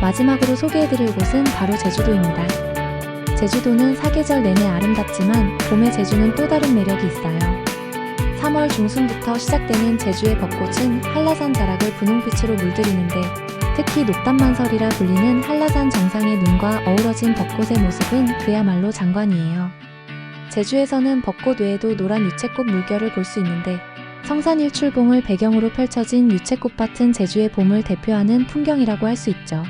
마지막으로 소개해드릴 곳은 바로 제주도입니다. 제주도는 사계절 내내 아름답지만 봄의 제주는 또 다른 매력이 있어요. 3월 중순부터 시작되는 제주의 벚꽃은 한라산 자락을 분홍빛으로 물들이는데 특히 녹담만설이라 불리는 한라산 정상의 눈과 어우러진 벚꽃의 모습은 그야말로 장관이에요. 제주에서는 벚꽃 외에도 노란 유채꽃 물결을 볼 수 있는데 성산 일출봉을 배경으로 펼쳐진 유채꽃밭은 제주의 봄을 대표하는 풍경이라고 할 수 있죠.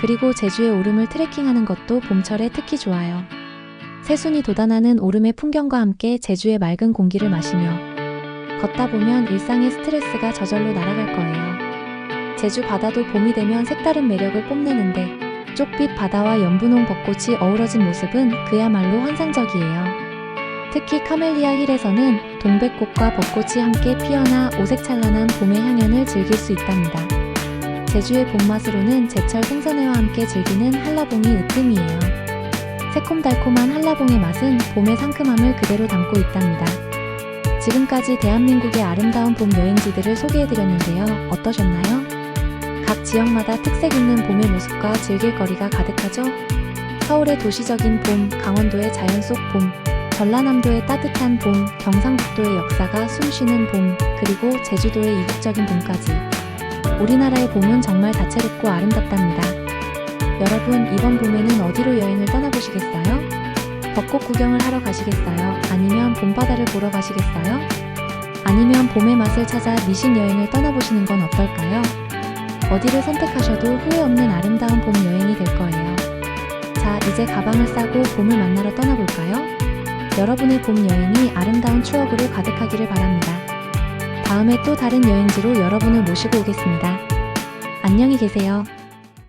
그리고 제주의 오름을 트레킹하는 것도 봄철에 특히 좋아요. 새순이 돋아나는 오름의 풍경과 함께 제주의 맑은 공기를 마시며 걷다 보면 일상의 스트레스가 저절로 날아갈 거예요. 제주 바다도 봄이 되면 색다른 매력을 뽐내는데 쪽빛 바다와 연분홍 벚꽃이 어우러진 모습은 그야말로 환상적이에요. 특히 카멜리아 힐에서는 동백꽃과 벚꽃이 함께 피어나 오색찬란한 봄의 향연을 즐길 수 있답니다. 제주의 봄맛으로는 제철 생선회와 함께 즐기는 한라봉이 으뜸이에요. 새콤달콤한 한라봉의 맛은 봄의 상큼함을 그대로 담고 있답니다. 지금까지 대한민국의 아름다운 봄 여행지들을 소개해드렸는데요. 어떠셨나요? 각 지역마다 특색 있는 봄의 모습과 즐길 거리가 가득하죠? 서울의 도시적인 봄, 강원도의 자연 속 봄, 전라남도의 따뜻한 봄, 경상북도의 역사가 숨쉬는 봄, 그리고 제주도의 이국적인 봄까지. 우리나라의 봄은 정말 다채롭고 아름답답니다. 여러분, 이번 봄에는 어디로 여행을 떠나보시겠어요? 벚꽃 구경을 하러 가시겠어요? 아니면 봄바다를 보러 가시겠어요? 아니면 봄의 맛을 찾아 미신 여행을 떠나보시는 건 어떨까요? 어디를 선택하셔도 후회 없는 아름다운 봄 여행이 될 거예요. 자, 이제 가방을 싸고 봄을 만나러 떠나볼까요? 여러분의 봄 여행이 아름다운 추억으로 가득하기를 바랍니다. 다음에 또 다른 여행지로 여러분을 모시고 오겠습니다. 안녕히 계세요.